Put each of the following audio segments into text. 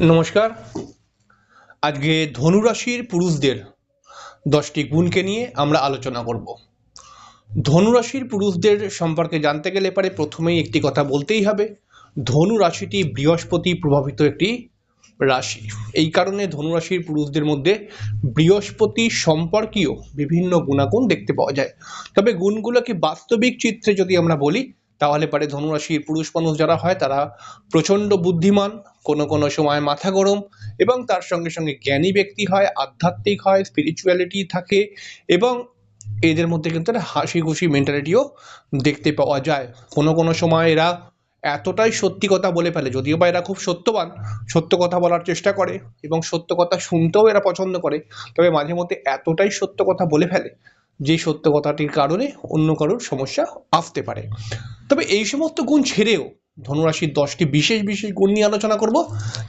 নমস্কার। আজকে ধনুরাশির পুরুষদের দশটি গুণকে নিয়ে আমরা আলোচনা করব। ধনুরাশির পুরুষদের সম্পর্কে জানতে গেলে পারে প্রথমেই একটি কথা বলতেই হবে, ধনু রাশিটি বৃহস্পতি প্রভাবিত একটি রাশি। এই কারণে ধনুরাশির পুরুষদের মধ্যে বৃহস্পতি সম্পর্কীয় বিভিন্ন গুণাগুণ দেখতে পাওয়া যায়। তবে গুণগুলোকে বাস্তবিক চিত্রে যদি আমরা বলি তাহলে পারে ধনুরাশির পুরুষ মানুষ যারা হয়, তারা প্রচণ্ড বুদ্ধিমান, কোনো কোনো সময় মাথা গরম এবং তার সঙ্গে সঙ্গে জ্ঞানী ব্যক্তি হয়, আধ্যাত্মিক হয় স্পিরিচুয়ালিটি থাকে এবং এদের মধ্যে কিন্তু একটা হাসি খুশি মেন্টালিটিও দেখতে পাওয়া যায়। কোনো কোনো সময় এরা এতটাই সত্যি কথা বলে ফেলে, যদিও বা এরা খুব সত্যবান, সত্য কথা বলার চেষ্টা করে এবং সত্য কথা শুনতেও এরা পছন্দ করে, তবে মাঝে মধ্যে এতটাই সত্য কথা বলে ফেলে যে সত্য কথাটির কারণে অন্য কারোর সমস্যা আসতে পারে। তবে এই সমস্ত গুণ ছেড়েও ধনুরাশির দশটি বিশেষ বিশেষ গুণ নিয়ে আলোচনা করব,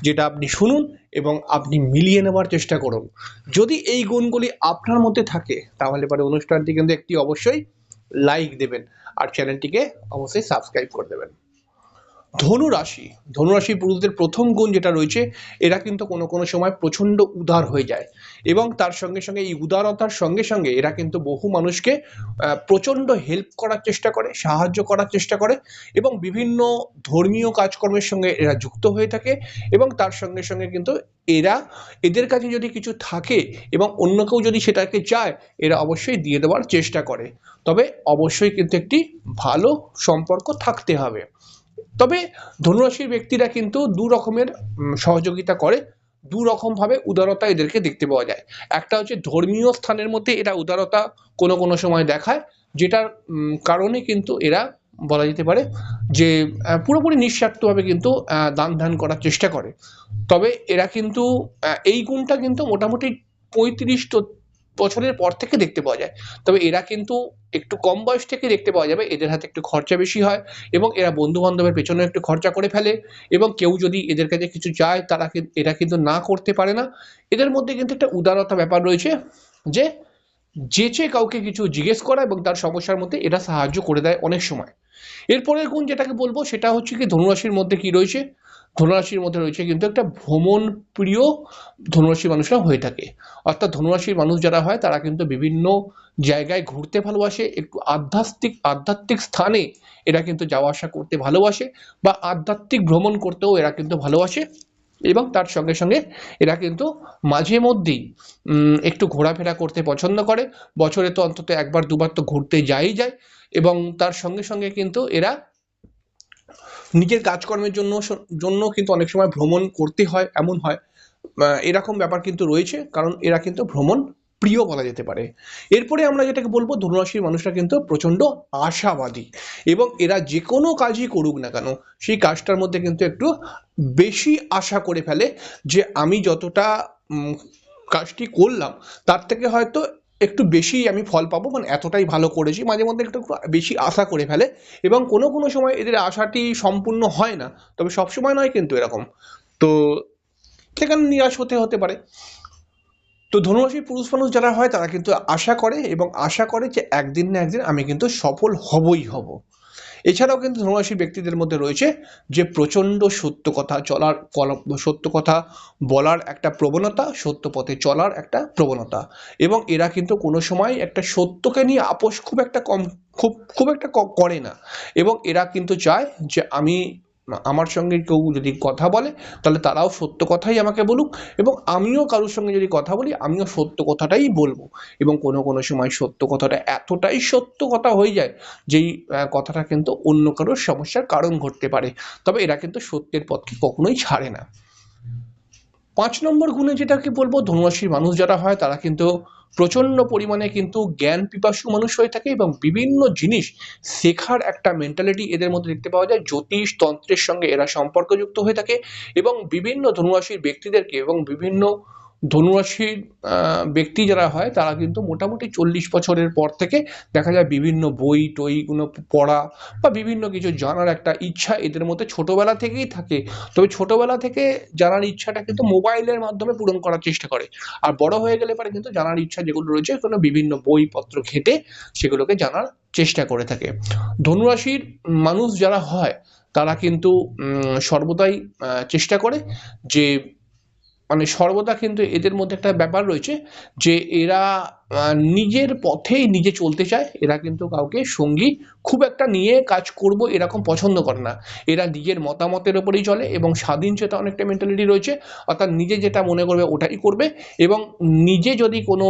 যেটা আপনি শুনুন এবং আপনি মিলিয়ে নেওয়ার চেষ্টা করুন। যদি এই গুণগুলি আপনার মধ্যে থাকে, তাহলে পরে অনুষ্ঠানটি কিন্তু একটি অবশ্যই লাইক দেবেন, আর চ্যানেলটিকে অবশ্যই সাবস্ক্রাইব করে দেবেন। ধনু রাশি ধনুরাশি পুরুষদের প্রথম গুণ যেটা রয়েছে, এরা কিন্তু কোনো কোনো সময় প্রচণ্ড উদার হয়ে যায়। এবং তার সঙ্গে সঙ্গে এই উদারতার সঙ্গে সঙ্গে এরা কিন্তু বহু মানুষকে প্রচণ্ড হেল্প করার চেষ্টা করে, সাহায্য করার চেষ্টা করে এবং বিভিন্ন ধর্মীয় কাজকর্মের সঙ্গে এরা যুক্ত হয়ে থাকে এবং তার সঙ্গে সঙ্গে কিন্তু এরা এদের কাছে যদি কিছু থাকে এবং অন্য কেউ যদি সেটাকে চায়, এরা অবশ্যই দিয়ে দেওয়ার চেষ্টা করে। তবে অবশ্যই কিন্তু একটি ভালো সম্পর্ক থাকতে হবে। তবে ধনুরাশির ব্যক্তিরা কিন্তু দু রকমের সহযোগিতা করে, দু রকমভাবে উদারতা এদেরকে দেখতে পাওয়া যায়। একটা হচ্ছে ধর্মীয় স্থানের মধ্যে এরা উদারতা কোনো কোনো সময় দেখায়, যেটার কারণে কিন্তু এরা বলা যেতে পারে যে পুরোপুরি নিঃস্বার্থভাবে কিন্তু দান ধ্যান করার চেষ্টা করে। তবে এরা কিন্তু এই গুণটা কিন্তু মোটামুটি পঁয়ত্রিশ বছরের পর থেকে দেখতে পাওয়া যায়। তবে এরা কিন্তু একটু কম বয়স থেকে দেখতে পাওয়া যাবে, এদের হাতে একটু খরচা বেশি হয় এবং এরা বন্ধু বান্ধবের পেছনে একটু খরচা করে ফেলে এবং কেউ যদি এদের কাছে কিছু চায়, তারা এরা কিন্তু না করতে পারে না। এদের মধ্যে কিন্তু একটা উদারতা ব্যাপার রয়েছে যে যেচে কাউকে কিছু জিজ্ঞেস করা এবং তার সমস্যার মধ্যে এরা সাহায্য করে দেয় অনেক সময়। এরপরের গুণ যেটাকে বলব, সেটা হচ্ছে কি ধনুরাশির মধ্যে কি রয়েছে? ধনুরাশির মধ্যে রয়েছে কিন্তু একটা ভ্রমণ প্রিয় ধনুরাশি মানুষরা হয়ে থাকে। অর্থাৎ ধনুরাশির মানুষ যারা হয়, তারা কিন্তু বিভিন্ন জায়গায় ঘুরতে ভালোবাসে, একটু আধ্যাত্মিক আধ্যাত্মিক স্থানে এরা কিন্তু যাওয়া আসা করতে ভালোবাসে বা আধ্যাত্মিক ভ্রমণ করতেও এরা কিন্তু ভালোবাসে এবং তার সঙ্গে সঙ্গে এরা কিন্তু মাঝে মধ্যেই একটু ঘোরাফেরা করতে পছন্দ করে। বছরে তো অন্তত একবার, দুবার তো ঘুরতে যাই যায় এবং তার সঙ্গে সঙ্গে কিন্তু এরা নিজের কাজকর্মের জন্য জন্য কিন্তু অনেক সময় ভ্রমণ করতে হয়, এমন হয়। এরকম ব্যাপার কিন্তু রয়েছে, কারণ এরা কিন্তু ভ্রমণ প্রিয় বলা যেতে পারে। এরপরে আমরা যেটাকে বলব, ধনুরাশির মানুষরা কিন্তু প্রচণ্ড আশাবাদী এবং এরা যে কোনো কাজই করুক না কেন, সেই কাজটার মধ্যে কিন্তু একটু বেশি আশা করে ফেলে যে আমি যতটা কাজটি করলাম, তার থেকে হয়তো একটু বেশি আমি ফল পাবো মানে এতটাই ভালো করেছি। মাঝে মধ্যে একটু বেশি আশা করে ফেলে। এবং কোনো কোনো সময় এদের আশাটি সম্পূর্ণ হয় না। তবে সব সময় নয় কিন্তু এরকম। তো সেখানে নিরাশ হতে হতে পারে। তো ধনুরাশির পুরুষ মানুষ যারা হয়, তারা কিন্তু আশা করে এবং আশা করে যে একদিন না একদিন আমি কিন্তু সফল হবই হব। এছাড়াও কিন্তু ধনুরাশির ব্যক্তিদের মধ্যে রয়েছে যে প্রচণ্ড সত্য কথা চলার সত্য কথা বলার একটা প্রবণতা, সত্য পথে চলার একটা প্রবণতা। এবং এরা কিন্তু কোনো সময় একটা সত্যকে নিয়ে আপোষ খুব একটা কম, খুব খুব একটা করে না। এবং এরা কিন্তু চায় যে আমি আমার সঙ্গে কেউ যদি কথা বলে, তাহলে তারাও সত্য কথাই আমাকে বলুক এবং আমিও কারোর সঙ্গে যদি কথা বলি, আমিও সত্য কথাটাই বলব। এবং কোনো কোনো সময় সত্য কথাটা এতটাই সত্য কথা হয়ে যায়, যেই কথাটা কিন্তু অন্য কারোর সমস্যার কারণ ঘটতে পারে। তবে এরা কিন্তু সত্যের পথকে কখনোই ছাড়ে না। পাঁচ নম্বর গুণে যেটাকে বলব, ধনুরাশির মানুষ যারা হয়, তারা কিন্তু প্রচণ্ড পরিমাণে কিন্তু জ্ঞান পিপাসু মানুষ হয়ে থাকে এবং বিভিন্ন জিনিস শেখার একটা মেন্টালিটি এদের মধ্যে দেখতে পাওয়া যায়। জ্যোতিষ তন্ত্রের সঙ্গে এরা সম্পর্কযুক্ত হয়ে থাকে এবং বিভিন্ন ধনুরাশির ব্যক্তিদেরকে এবং বিভিন্ন ধনুরাশির ব্যক্তি যারা হয়, তারা কিন্তু মোটামুটি চল্লিশ বছরের পর থেকে দেখা যায় বিভিন্ন বই, টইগুলো পড়া বা বিভিন্ন কিছু জানার একটা ইচ্ছা এদের মধ্যে ছোটবেলা থেকেই থাকে। তবে ছোটবেলা থেকে জানার ইচ্ছাটা কিন্তু মোবাইলের মাধ্যমে পূরণ করার চেষ্টা করে। আর বড় হয়ে গেলে পরে কিন্তু জানার ইচ্ছা যেগুলো রয়েছে কোনো বিভিন্ন বইপত্র ঘেঁটে সেগুলোকে জানার চেষ্টা করে থাকে। ধনুরাশির মানুষ যারা হয়, তারা কিন্তু সর্বদাই চেষ্টা করে যে মানে সর্বদা কিন্তু এদের মধ্যে একটা ব্যাপার রয়েছে যে এরা নিজের পথেই নিজে চলতে চায়। এরা কিন্তু কাউকে সঙ্গী খুব একটা নিয়ে কাজ করব এরকম পছন্দ করে না। এরা নিজের মতামতের ওপরেই চলে এবং স্বাধীন চেতা অনেকটা মেন্টালিটি রয়েছে। অর্থাৎ নিজে যেটা মনে করবে ওটাই করবে এবং নিজে যদি কোনো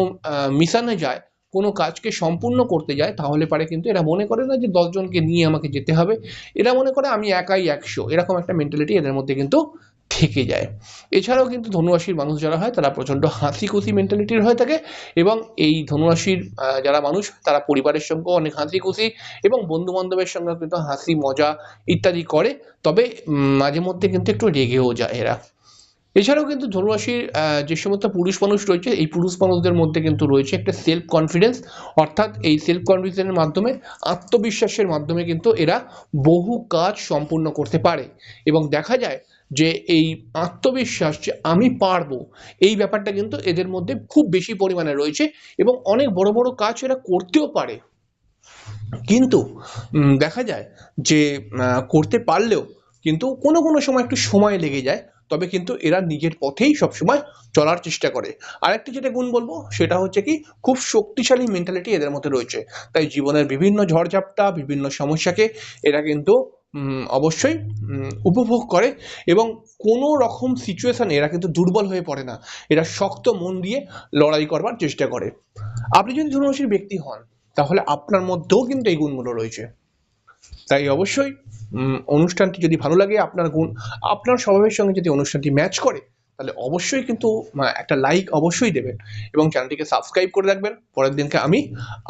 মিশনে যায়, কোনো কাজকে সম্পূর্ণ করতে যায়, তাহলে পারে কিন্তু এরা মনে করে না যে দশজনকে নিয়ে আমাকে যেতে হবে। এরা মনে করে আমি একাই একশো। এরকম একটা মেন্টালিটি এদের মধ্যে কিন্তু থেকে যায়। এছাড়াও কিন্তু ধনুরাশির মানুষ যারা হয়, তারা প্রচণ্ড হাসি খুশি মেন্টালিটির হয়ে থাকে এবং এই ধনুরাশির যারা মানুষ, তারা পরিবারের সঙ্গেও অনেক হাসি খুশি এবং বন্ধু বান্ধবের সঙ্গে কিন্তু হাসি, মজা ইত্যাদি করে। তবে মাঝে মধ্যে কিন্তু একটু রেগেও যায় এরা। এছাড়াও কিন্তু ধনুরাশির যে সমস্ত পুরুষ মানুষ রয়েছে, এই পুরুষ মানুষদের মধ্যে কিন্তু রয়েছে একটা সেলফ কনফিডেন্স অর্থাৎ এই সেলফ কনফিডেন্সের মাধ্যমে, আত্মবিশ্বাসের মাধ্যমে কিন্তু এরা বহু কাজ সম্পূর্ণ করতে পারে। এবং দেখা যায় যে এই আত্মবিশ্বাস যে আমি পারব, এই ব্যাপারটা কিন্তু এদের মধ্যে খুব বেশি পরিমাণে রয়েছে এবং অনেক বড় বড় কাজ এরা করতেও পারে। কিন্তু দেখা যায় যে করতে পারলেও কিন্তু কোনো কোনো সময় একটু সময় লেগে যায়, তবে কিন্তু এরা নিজের পথেই সবসময় চলার চেষ্টা করে। আরেকটি যেটা গুণ বলব, সেটা হচ্ছে কি, খুব শক্তিশালী মেন্টালিটি এদের মধ্যে রয়েছে। তাই জীবনের বিভিন্ন ঝড়ঝাপটা, বিভিন্ন সমস্যাকে এরা কিন্তু অবশ্যই উপভোগ করে এবং কোনো রকম সিচুয়েশনে এরা কিন্তু দুর্বল হয়ে পড়ে না। এরা শক্ত মন দিয়ে লড়াই করবার চেষ্টা করে। আপনি যদি ধনুরাশির ব্যক্তি হন, তাহলে আপনার মধ্যেও কিন্তু এই গুণগুলো রয়েছে। তাই অবশ্যই অনুষ্ঠানটি যদি ভালো লাগে, আপনার গুণ, আপনার স্বভাবের সঙ্গে যদি অনুষ্ঠানটি ম্যাচ করে, তাহলে অবশ্যই কিন্তু একটা লাইক অবশ্যই দেবেন এবং চ্যানেলটিকে সাবস্ক্রাইব করে রাখবেন। পরের দিনকে আমি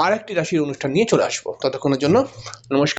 আর একটি রাশির অনুষ্ঠান নিয়ে চলে আসব। ততক্ষণের জন্য নমস্কার।